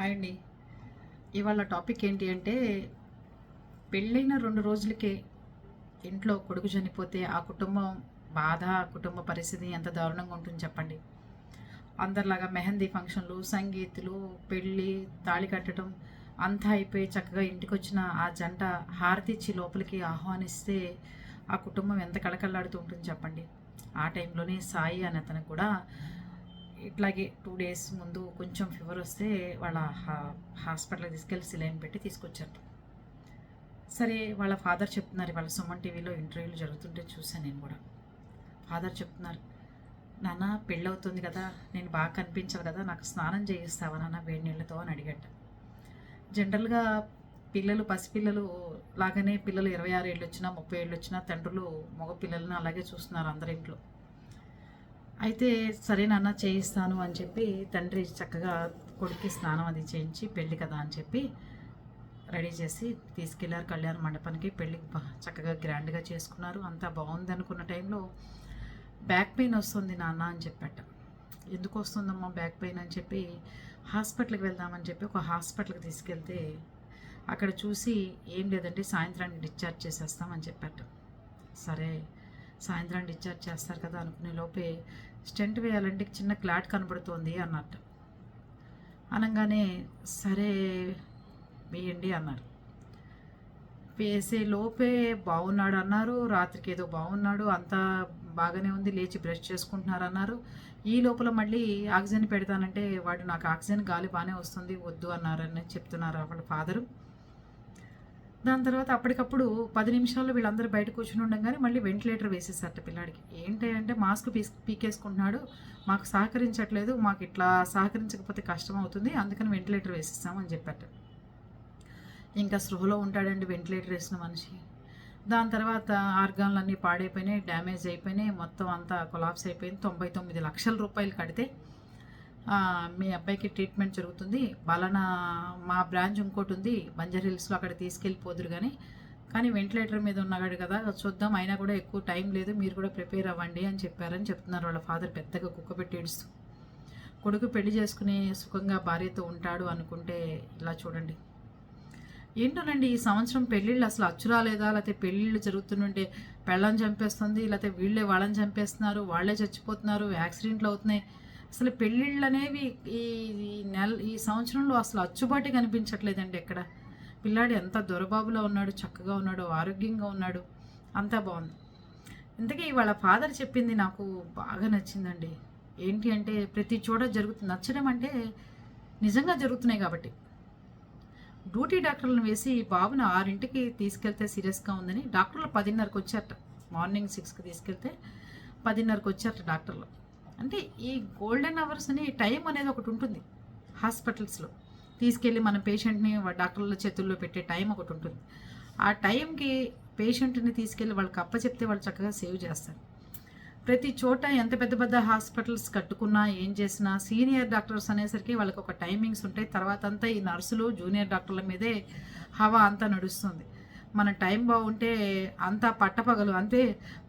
Hi అండి ఇవాళ topic ఏంటి అంటే పెళ్ళైన రెండు రోజులకే ఇంట్లో కొడుకు చనిపోతే ఆ కుటుంబం బాధ కుటుంబ పరిస్థితి ఎంత దారుణంగా ఉంటుంది చెప్పండి. అందరిలాగా మెహందీ ఫంక్షన్లు సంగీతులు పెళ్ళి తాళి కట్టడం అంతా అయిపోయి చక్కగా ఇంటికి వచ్చిన ఆ జంట హారతి ఇచ్చి లోపలికి ఆహ్వానిస్తే ఆ కుటుంబం ఎంత కళకళలాడుతూ ఉంటుంది చెప్పండి. ఆ టైంలోనే సాయి అనే అతనికి కూడా ఇట్లాగే టూ డేస్ ముందు కొంచెం ఫీవర్ వస్తే వాళ్ళ హా- హాస్పిటల్కి తీసుకెళ్ళి సిలైన్ పెట్టి తీసుకొచ్చారు. సరే వాళ్ళ ఫాదర్ చెప్తున్నారు వాళ్ళ సుమన్ టీవీలో ఇంటర్వ్యూలు జరుగుతుంటే చూశాను నేను కూడా. ఫాదర్ చెప్తున్నారు నాన్న పెళ్ళవుతుంది కదా నేను బాగా కనిపించాలి కదా నాకు స్నానం చేయిస్తావా నాన్న వేడి నీళ్ళతో? అని అడిగట. జనరల్గా పిల్లలు పసిపిల్లలు లాగానే పిల్లలు ఇరవై ఆరు ఏళ్ళు వచ్చినా ముప్పై ఏళ్ళు వచ్చినా తండ్రులు మగ పిల్లల్ని అలాగే చూస్తున్నారు అందరి ఇంట్లో. అయితే సరే నాన్న చేయిస్తాను అని చెప్పి తండ్రి చక్కగా కొడుక్కి స్నానం అది చేయించి పెళ్ళి కదా అని చెప్పి రెడీ చేసి తీసుకెళ్ళారు. కళ్యాణ మండపానికి పెళ్ళి చక్కగా గ్రాండ్గా చేసుకున్నారు. అంతా బాగుంది అనుకున్న టైంలో బ్యాక్ పెయిన్ వస్తుంది నాన్న అని చెప్పట. ఎందుకు వస్తుందమ్మా బ్యాక్ పెయిన్ అని చెప్పి హాస్పిటల్కి వెళ్దామని చెప్పి ఒక హాస్పిటల్కి తీసుకెళ్తే అక్కడ చూసి ఏం లేదంటే సాయంత్రాన్ని డిశ్చార్జ్ చేసేస్తామని చెప్పట. సరే సాయంత్రం డిశ్చార్జ్ చేస్తారు కదా అనుకునే లోపే స్టెంట్ వేయాలంటే చిన్న క్లాట్ కనబడుతోంది అన్నట్టు. అనగానే సరే వేయండి అన్నారు వేసే లోపే బాగున్నాడు అన్నారు. రాత్రికి ఏదో బాగున్నాడు అంతా బాగానే ఉంది. లేచి బ్రష్ చేసుకుంటున్నారు అన్నారు. ఈ లోపల మళ్ళీ ఆక్సిజన్ పెడతానంటే వాడు నాకు ఆక్సిజన్ గాలి బాగానే వస్తుంది వద్దు అన్నారని చెప్తున్నారు వాళ్ళ ఫాదరు. దాని తర్వాత అప్పటికప్పుడు పది నిమిషాల్లో వీళ్ళందరూ బయట కూర్చుని ఉండగానే మళ్ళీ వెంటిలేటర్ వేసేసారట పిల్లాడికి. ఏంటి అంటే మాస్క్ పీ పీకేసుకుంటున్నాడు. మాకు సహకరించట్లేదు. మాకు ఇట్లా సహకరించకపోతే కష్టం అవుతుంది. అందుకని వెంటిలేటర్ వేసేస్తామని చెప్పారట. ఇంకా సృహలో ఉంటాడండి వెంటిలేటర్ వేసిన మనిషి. దాని తర్వాత ఆర్గాన్లన్నీ పాడైపోయినాయి డ్యామేజ్ అయిపోయినాయి. మొత్తం అంతా కొలాప్స్ అయిపోయింది. తొంభై తొమ్మిది లక్షల రూపాయలు కడితే మీ అబ్బాయికి ట్రీట్మెంట్ జరుగుతుంది. బలనా మా బ్రాంచ్ ఇంకోటి ఉంది. బంజర్ హిల్స్లో అక్కడ తీసుకెళ్ళిపోదురు కానీ కానీ వెంటిలేటర్ మీద ఉన్నాడు కదా చూద్దాం. అయినా కూడా ఎక్కువ టైం లేదు. మీరు కూడా ప్రిపేర్ అవ్వండి అని చెప్పారని చెప్తున్నారు వాళ్ళ ఫాదర్ పెద్దగా కుక్క పెట్టి ఏడుస్తూ. కొడుకు పెళ్ళి చేసుకుని సుఖంగా భార్యతో ఉంటాడు అనుకుంటే ఇలా చూడండి. ఏంటోనండి ఈ సంవత్సరం పెళ్ళిళ్ళు అసలు అచ్చు రాలేదా లేకపోతే పెళ్ళిళ్ళు జరుగుతుంటే పెళ్ళని చంపేస్తుంది లేకపోతే వీళ్ళే వాళ్ళని చంపేస్తున్నారు వాళ్ళే చచ్చిపోతున్నారు యాక్సిడెంట్లు అవుతున్నాయి. అసలు పెళ్ళిళ్ళు అనేవి ఈ నెల ఈ సంవత్సరంలో అసలు అచ్చుబాటు కనిపించట్లేదండి ఎక్కడ. పిల్లాడు ఎంత దొరబాబులో ఉన్నాడు చక్కగా ఉన్నాడు ఆరోగ్యంగా ఉన్నాడు అంతా బాగుంది. ఇంతకీ వాళ్ళ ఫాదర్ చెప్పింది నాకు బాగా నచ్చిందండి. ఏంటి అంటే ప్రతి చోట జరుగుతుంది నచ్చడం అంటే నిజంగా జరుగుతున్నాయి కాబట్టి. డ్యూటీ డాక్టర్లను వేసి బాబుని ఆరింటికి తీసుకెళ్తే సీరియస్గా ఉందని డాక్టర్లు పదిన్నరకు వచ్చారట. మార్నింగ్ సిక్స్కి తీసుకెళ్తే పదిన్నరకు వచ్చారట డాక్టర్లు. అంటే ఈ గోల్డెన్ అవర్స్ అని టైం అనేది ఒకటి ఉంటుంది హాస్పిటల్స్లో తీసుకెళ్ళి మన పేషెంట్ని డాక్టర్ల చేతుల్లో పెట్టే టైం ఒకటి ఉంటుంది. ఆ టైంకి పేషెంట్ని తీసుకెళ్ళి వాళ్ళకి అప్పచెప్తే వాళ్ళు చక్కగా సేవ్ చేస్తారు. ప్రతి చోట ఎంత పెద్ద పెద్ద హాస్పిటల్స్ కట్టుకున్నా ఏం చేసినా సీనియర్ డాక్టర్స్ అనేసరికి వాళ్ళకి ఒక టైమింగ్స్ ఉంటాయి. తర్వాత అంతా ఈ నర్సులు జూనియర్ డాక్టర్ల మీదే హవా అంతా నడుస్తుంది. మన టైం బాగుంటే అంతా పట్టపగలు అంతే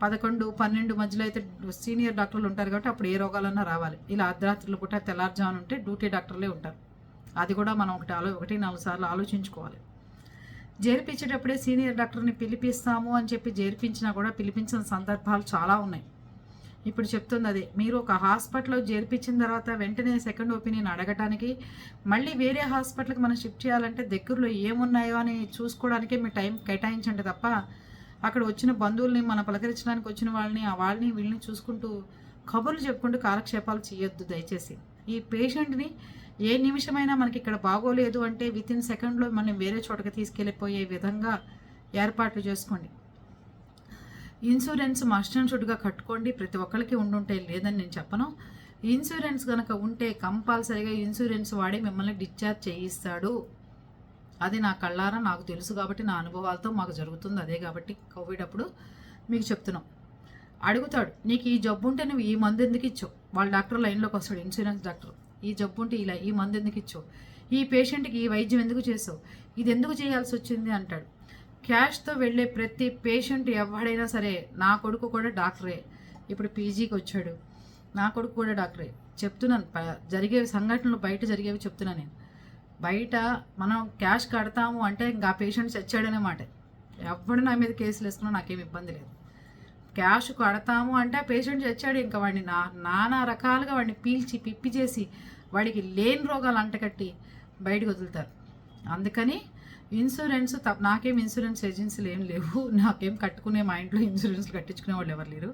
పదకొండు పన్నెండు మధ్యలో అయితే సీనియర్ డాక్టర్లు ఉంటారు కాబట్టి అప్పుడు ఏ రోగాలన్నా రావాలి. ఇలా అర్ధరాత్రులు పూట తెల్లారుజామున ఉంటే డ్యూటీ డాక్టర్లే ఉంటారు. అది కూడా మనం ఒకటి ఆలో ఒకటి నాలుగు సార్లు ఆలోచించుకోవాలి. చేర్పించేటప్పుడే సీనియర్ డాక్టర్ని పిలిపిస్తాము అని చెప్పి చేర్పించినా కూడా పిలిపించిన సందర్భాలు చాలా ఉన్నాయి. ఇప్పుడు చెప్తుంది మీరు ఒక హాస్పిటల్లో చేర్పించిన తర్వాత వెంటనే సెకండ్ ఒపీనియన్ అడగటానికి మళ్ళీ వేరే హాస్పిటల్కి మనం షిఫ్ట్ చేయాలంటే దగ్గరలో ఏమున్నాయో అని చూసుకోవడానికే మీ టైం కేటాయించండి తప్ప అక్కడ వచ్చిన బంధువుల్ని మన పలకరించడానికి వచ్చిన వాళ్ళని ఆ వాళ్ళని వీళ్ళని చూసుకుంటూ కబుర్లు చెప్పుకుంటూ కాలక్షేపాలు చేయొద్దు దయచేసి. ఈ పేషెంట్ని ఏ నిమిషమైనా మనకి ఇక్కడ బాగోలేదు అంటే విత్ ఇన్ సెకండ్లో మనం వేరే చోటకి తీసుకెళ్ళిపోయే విధంగా ఏర్పాట్లు చేసుకోండి. ఇన్సూరెన్స్ మస్ట్ అండ్ షుడ్గా కట్టుకోండి ప్రతి ఒక్కరికి ఉండుంటే లేదని నేను చెప్పను. ఇన్సూరెన్స్ కనుక ఉంటే కంపల్సరీగా ఇన్సూరెన్స్ వాడి మిమ్మల్ని డిశ్చార్జ్ చేయిస్తాడు. అది నా కళ్ళారా? నాకు తెలుసు కాబట్టి నా అనుభవాలతో మాకు జరుగుతుంది. అదే కాబట్టి కోవిడ్ అప్పుడు మీకు చెప్తున్నాం. అడుగుతాడు నీకు ఈ జబ్బు ఉంటే నువ్వు ఈ మందు ఎందుకు ఇచ్చావు? వాళ్ళ డాక్టర్ లైన్లోకి వస్తాడు ఇన్సూరెన్స్ డాక్టర్ ఈ జబ్బు ఉంటే ఇలా ఈ మందు ఎందుకు ఇచ్చావు? ఈ పేషెంట్కి ఈ వైద్యం ఎందుకు చేసావు? ఇది ఎందుకు చేయాల్సి వచ్చింది? అంటాడు. క్యాష్తో వెళ్ళే ప్రతి పేషెంట్ ఎవడైనా సరే నా కొడుకు కూడా డాక్టరే. ఇప్పుడు పీజీకి వచ్చాడు. నా కొడుకు కూడా డాక్టరే. చెప్తున్నాను జరిగే సంఘటనలు బయట జరిగేవి చెప్తున్నాను నేను. బయట మనం క్యాష్ కడతాము అంటే ఇంకా పేషెంట్ చచ్చాడనే మాట. ఎవడు నా మీద కేసులు వేసుకున్నా నాకేం ఇబ్బంది లేదు. క్యాష్ కడతాము అంటే ఆ పేషెంట్ చచ్చాడు ఇంకా వాడిని నా నానా రకాలుగా వాడిని పీల్చి పిప్పి చేసి వాడికి లేని రోగాలు అంటకట్టి బయటకు వదులుతారు. అందుకని ఇన్సూరెన్స్ నాకేం ఇన్సూరెన్స్ ఏజెన్సీలు ఏం లేవు. నాకేం కట్టుకునే మా ఇంట్లో ఇన్సూరెన్స్లు కట్టించుకునే వాళ్ళు ఎవరు లేరు.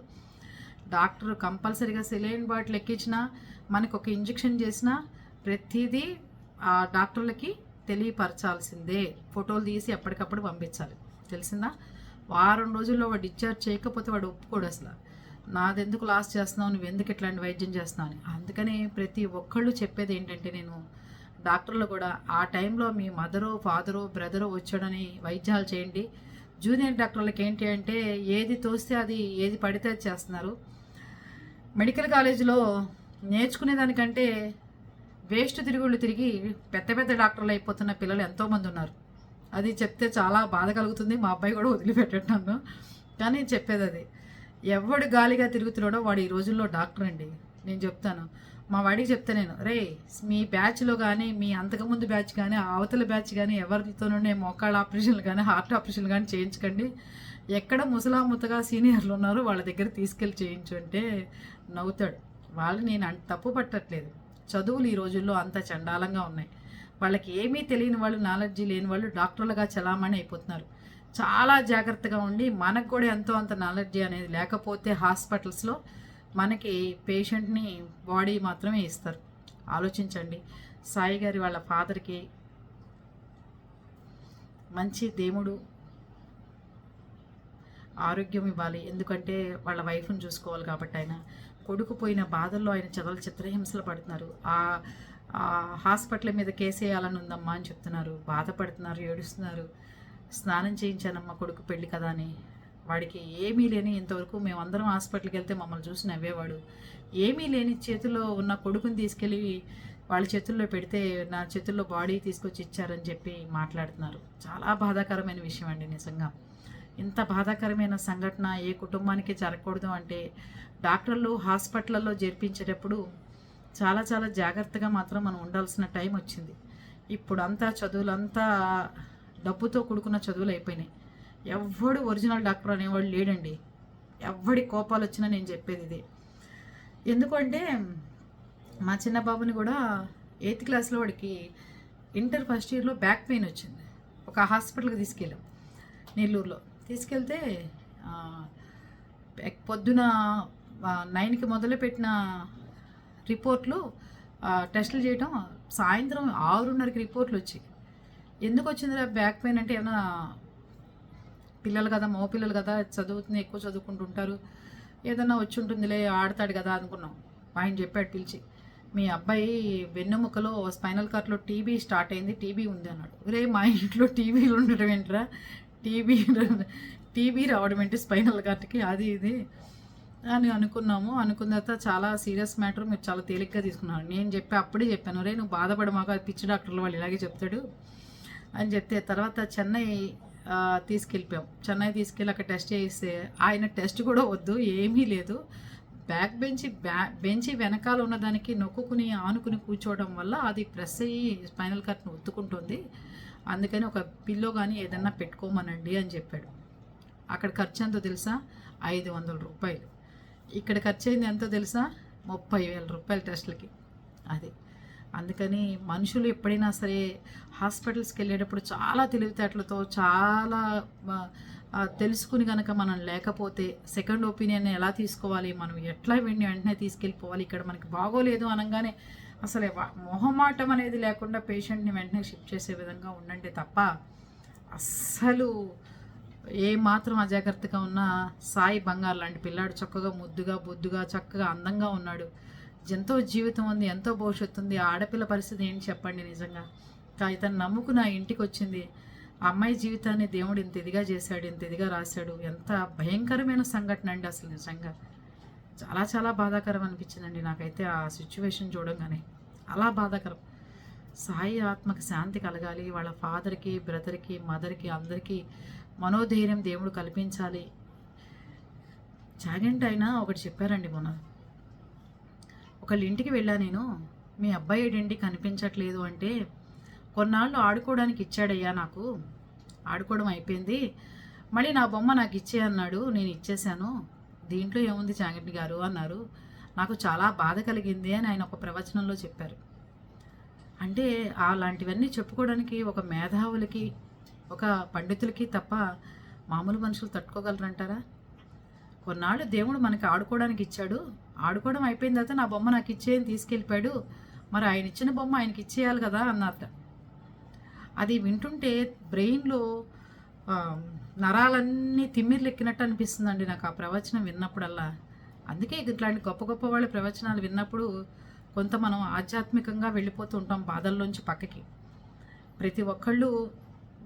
డాక్టర్ కంపల్సరీగా సెలైన్ బాటిల్ ఎక్కించినా మనకు ఒక ఇంజెక్షన్ చేసినా ప్రతిదీ ఆ డాక్టర్లకి తెలియపరచాల్సిందే. ఫోటోలు తీసి ఎప్పటికప్పుడు పంపించాలి. తెలిసిందా? వారం రోజుల్లో వాడు డిశ్చార్జ్ చేయకపోతే వాడు ఒప్పుకోడు అసలు. నాదెందుకు లాస్ చేస్తున్నావు? నువ్వు ఎందుకు ఇట్లాంటి వైద్యం చేస్తున్నావు అని. అందుకనే ప్రతి ఒక్కళ్ళు చెప్పేది ఏంటంటే నేను డాక్టర్లు కూడా ఆ టైంలో మీ మదరో ఫాదరు బ్రదరు వచ్చాడని వైద్యాలు చేయండి. జూనియర్ డాక్టర్లకి ఏంటి అంటే ఏది తోస్తే అది ఏది పడితే అది చేస్తున్నారు. మెడికల్ కాలేజీలో నేర్చుకునే దానికంటే వేస్ట్ తిరుగుళ్ళు తిరిగి పెద్ద పెద్ద డాక్టర్లు అయిపోతున్న పిల్లలు ఎంతోమంది ఉన్నారు. అది చెప్తే చాలా బాధ కలుగుతుంది. మా అబ్బాయి కూడా వదిలిపెట్టాను కానీ చెప్పేది అది. ఎవడు గాలిగా తిరుగుతున్నాడో వాడు ఈ రోజుల్లో డాక్టర్ అండి. నేను చెప్తాను. మా వాడికి చెప్తే నేను రే మీ బ్యాచ్లో కానీ మీ అంతకుముందు బ్యాచ్ కానీ అవతల బ్యాచ్ కానీ ఎవరితోనే మోకాళ్ళ ఆపరేషన్లు కానీ హార్ట్ ఆపరేషన్లు కానీ చేయించకండి. ఎక్కడ ముసలాముతగా సీనియర్లు ఉన్నారో వాళ్ళ దగ్గర తీసుకెళ్ళి చేయించు అంటే నవ్వుతాడు. వాళ్ళు నేను అంత తప్పు పట్టట్లేదు. చదువులు ఈ రోజుల్లో అంత చండాలంగా ఉన్నాయి. వాళ్ళకి ఏమీ తెలియని వాళ్ళు నాలెడ్జీ లేని వాళ్ళు డాక్టర్లుగా చలామణి అయిపోతున్నారు. చాలా జాగ్రత్తగా ఉండి మనకు కూడా ఎంతో అంత నాలెడ్జీ అనేది లేకపోతే హాస్పిటల్స్లో మనకి పేషెంట్ని బాడీ మాత్రమే ఇస్తారు. ఆలోచించండి. సాయి గారి వాళ్ళ ఫాదర్కి మంచి దేవుడు ఆరోగ్యం ఇవ్వాలి. ఎందుకంటే వాళ్ళ వైఫ్ని చూసుకోవాలి కాబట్టి ఆయన. కొడుకు పోయిన బాధల్లో ఆయన చదవలు చిత్రహింసలు పడుతున్నారు. ఆ హాస్పిటల్ మీద కేసేయాలని ఉందమ్మా అని చెప్తున్నారు. బాధపడుతున్నారు ఏడుస్తున్నారు. స్నానం చేయించానమ్మా కొడుకు పెళ్ళి కదా అని. వాడికి ఏమీ లేని ఇంతవరకు మేమందరం హాస్పిటల్కి వెళ్తే మమ్మల్ని చూసి నవ్వేవాడు. ఏమీ లేని చేతిలో ఉన్న కొడుకుని తీసుకెళ్ళి వాళ్ళ చేతుల్లో పెడితే నా చేతుల్లో బాడీ తీసుకొచ్చి ఇచ్చారని చెప్పి మాట్లాడుతున్నారు. చాలా బాధాకరమైన విషయం అండి నిజంగా. ఇంత బాధాకరమైన సంఘటన ఏ కుటుంబానికి జరగకూడదు అంటే డాక్టర్లు హాస్పిటల్లో జరిపించేటప్పుడు చాలా చాలా జాగ్రత్తగా మాత్రం మనం ఉండాల్సిన టైం వచ్చింది. ఇప్పుడు అంతా చదువులంతా డబ్బుతో కూడుకున్న చదువులు అయిపోయినాయి. ఎవ్వడు ఒరిజినల్ డాక్టర్ అనేవాడు లేడండి. ఎవడి కోపాలు వచ్చినా నేను చెప్పేది ఇది. ఎందుకంటే మా చిన్న బాబుని కూడా ఎయిత్ క్లాస్లో వాడికి ఇంటర్ ఫస్ట్ ఇయర్లో బ్యాక్ పెయిన్ వచ్చింది. ఒక హాస్పిటల్కి తీసుకెళ్ళాం నెల్లూరులో. తీసుకెళ్తే పొద్దున నైన్కి మొదలుపెట్టిన రిపోర్ట్లు టెస్టులు చేయటం సాయంత్రం ఆరున్నరకి రిపోర్ట్లు వచ్చాయి. ఎందుకు వచ్చిందిరా బ్యాక్ పెయిన్ అంటే ఏమైనా పిల్లలు కదా మగ పిల్లలు కదా చదువుతుంది ఎక్కువ చదువుకుంటుంటారు. ఏదన్నా వచ్చి ఉంటుందిలే ఆడతాడు కదా అనుకున్నాం. ఆయన చెప్పాడు పిలిచి మీ అబ్బాయి వెన్నెముకలో స్పైనల్ కార్డ్లో టీబీ స్టార్ట్ అయింది టీబీ ఉంది అన్నాడు. రే మా ఇంట్లో టీబీలు ఉండటం ఏంట్రా? టీబీ టీబీ రావడం ఏంటి? స్పైనల్ కార్డ్కి? అది ఇది? అని అనుకున్నాము. అనుకున్న తర్వాత చాలా సీరియస్ మ్యాటర్ మీరు చాలా తేలిగ్గా తీసుకున్నారు. నేను చెప్పి అప్పుడే చెప్పాను రే నువ్వు బాధపడమాక పిచ్చి డాక్టర్లు వాళ్ళు ఇలాగే చెప్తాడు అని చెప్తే తర్వాత చెన్నై తీసుకెళ్ళిపోయాం. చెన్నై తీసుకెళ్ళి అక్కడ టెస్ట్ చేయిస్తే ఆయన టెస్ట్ కూడా వద్దు ఏమీ లేదు. బ్యాక్ బెంచి బ్యా బెంచి వెనకాల ఉన్నదానికి నొక్కుకుని ఆనుకుని కూర్చోవడం వల్ల అది ప్రెస్ అయ్యి స్పైనల్ కట్ను ఒత్తుకుంటుంది అందుకని ఒక పిల్లో కానీ ఏదన్నా పెట్టుకోమనండి అని చెప్పాడు. అక్కడ ఖర్చు ఎంతో తెలుసా? ఐదు వందల రూపాయలు. ఇక్కడ ఖర్చు అయింది ఎంతో తెలుసా? ముప్పై వేల రూపాయల టెస్టులకి. అది. అందుకని మనుషులు ఎప్పుడైనా సరే హాస్పిటల్స్కి వెళ్ళేటప్పుడు చాలా తెలివితేటలతో చాలా తెలుసుకుని కనుక మనం లేకపోతే సెకండ్ ఒపీనియన్ ఎలా తీసుకోవాలి మనం ఎట్లా వెండి వెంటనే తీసుకెళ్ళిపోవాలి ఇక్కడ మనకి బాగోలేదు అనగానే అసలు మొహమాటం అనేది లేకుండా పేషెంట్ని వెంటనే షిఫ్ట్ చేసే విధంగా ఉండండి తప్ప అస్సలు ఏ మాత్రం అజాగ్రత్తగా ఉన్నా సాయి బంగారు లాంటి పిల్లాడు చక్కగా ముద్దుగా బొద్దుగా చక్కగా అందంగా ఉన్నాడు. ఎంతో జీవితం ఉంది ఎంతో భవిష్యత్తు ఉంది ఆడపిల్ల పరిస్థితి ఏంటి చెప్పండి నిజంగా. కా- ఇతను నమ్ముకుని ఆ ఇంటికి వచ్చింది. అమ్మాయి జీవితాన్ని దేవుడు ఇంత ఇదిగా చేశాడు ఇంత ఇదిగా రాశాడు. ఎంత భయంకరమైన సంఘటన అండి అసలు నిజంగా. చాలా చాలా బాధాకరం అనిపించిందండి నాకైతే ఆ సిచ్యువేషన్ చూడంగానే. అలా బాధాకరం. సాయి ఆత్మకి శాంతి కలగాలి వాళ్ళ ఫాదర్కి బ్రదర్కి మదర్కి అందరికీ మనోధైర్యం దేవుడు కల్పించాలి. చాగంటి అయినా ఒకటి చెప్పారండి మొన్న. ఒకళ్ళ ఇంటికి వెళ్ళా నేను. మీ అబ్బాయి ఏంటి కనిపించట్లేదు అంటే కొన్నాళ్ళు ఆడుకోవడానికి ఇచ్చాడయ్యా నాకు. ఆడుకోవడం అయిపోయింది. మళ్ళీ నా బొమ్మ నాకు ఇచ్చే అన్నాడు. నేను ఇచ్చేశాను. దీంట్లో ఏముంది చాంగటి గారు అన్నారు. నాకు చాలా బాధ కలిగింది అని ఆయన ఒక ప్రవచనంలో చెప్పారు. అంటే అలాంటివన్నీ చెప్పుకోవడానికి ఒక మేధావులకి ఒక పండితులకి తప్ప మామూలు మనుషులు తట్టుకోగలరంటారా? కొన్నాళ్ళు దేవుడు మనకి ఆడుకోవడానికి ఇచ్చాడు. ఆడుకోవడం అయిపోయిన తర్వాత నా బొమ్మ నాకు ఇచ్చేయని తీసుకెళ్ళిపోయాడు. మరి ఆయన ఇచ్చిన బొమ్మ ఆయనకి ఇచ్చేయాలి కదా అన్నారట అది వింటుంటే బ్రెయిన్లో నరాలన్నీ తిమ్మిర్లు ఎక్కినట్టు అనిపిస్తుందండి నాకు ఆ ప్రవచనం విన్నప్పుడల్లా. అందుకే ఇట్లాంటి గొప్ప గొప్ప వాళ్ళ ప్రవచనాలు విన్నప్పుడు కొంత మనం ఆధ్యాత్మికంగా వెళ్ళిపోతూ ఉంటాం బాధల్లోంచి పక్కకి. ప్రతి ఒక్కళ్ళు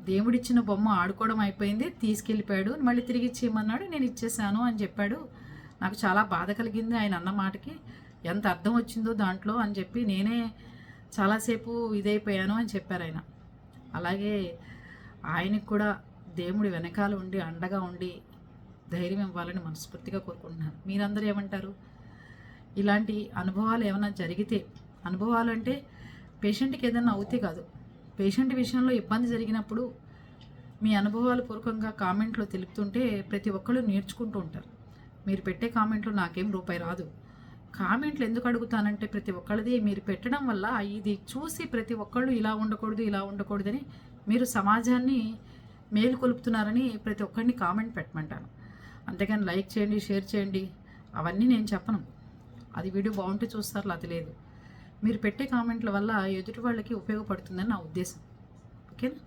దేవుడిచ్చిన బొమ్మ ఆడుకోవడం అయిపోయింది తీసుకెళ్ళిపోయాడు. మళ్ళీ తిరిగి ఇచ్చేయమన్నాడు నేను ఇచ్చేసాను అని చెప్పాడు. నాకు చాలా బాధ కలిగింది ఆయన అన్న మాటకి. ఎంత అర్థం వచ్చిందో దాంట్లో అని చెప్పి నేనే చాలాసేపు ఇదైపోయాను అని చెప్పారు ఆయన. అలాగే ఆయనకు కూడా దేవుడి వెనకాల ఉండి అండగా ఉండి ధైర్యం ఇవ్వాలని మనస్ఫూర్తిగా కోరుకుంటున్నాను. మీరందరూ ఏమంటారు? ఇలాంటి అనుభవాలు ఏమైనా జరిగితే అనుభవాలు అంటే పేషెంట్కి ఏదైనా అవుతే కాదు. పేషెంట్ విషయంలో ఇబ్బంది జరిగినప్పుడు మీ అనుభవాలు పూర్వకంగా కామెంట్లో తెలుపుతుంటే ప్రతి ఒక్కళ్ళు నేర్చుకుంటూ ఉంటారు. మీరు పెట్టే కామెంట్లో నాకేం రూపాయి రాదు. కామెంట్లు ఎందుకు అడుగుతానంటే ప్రతి ఒక్కళ్ళది మీరు పెట్టడం వల్ల ఇది చూసి ప్రతి ఒక్కళ్ళు ఇలా ఉండకూడదు ఇలా ఉండకూడదని మీరు సమాజాన్ని మేలుకొలుపుతున్నారని ప్రతి ఒక్కరిని కామెంట్ పెట్టమంటాను. అంతేగాని లైక్ చేయండి షేర్ చేయండి అవన్నీ నేను చెప్పను. అది వీడియో బాగుంటే చూస్తారు అది లేదు మీరు పెట్టే కామెంట్ల వల్ల ఎదుటి వాళ్ళకి ఉపయోగపడుతుందని నా ఉద్దేశం. ఓకేనా?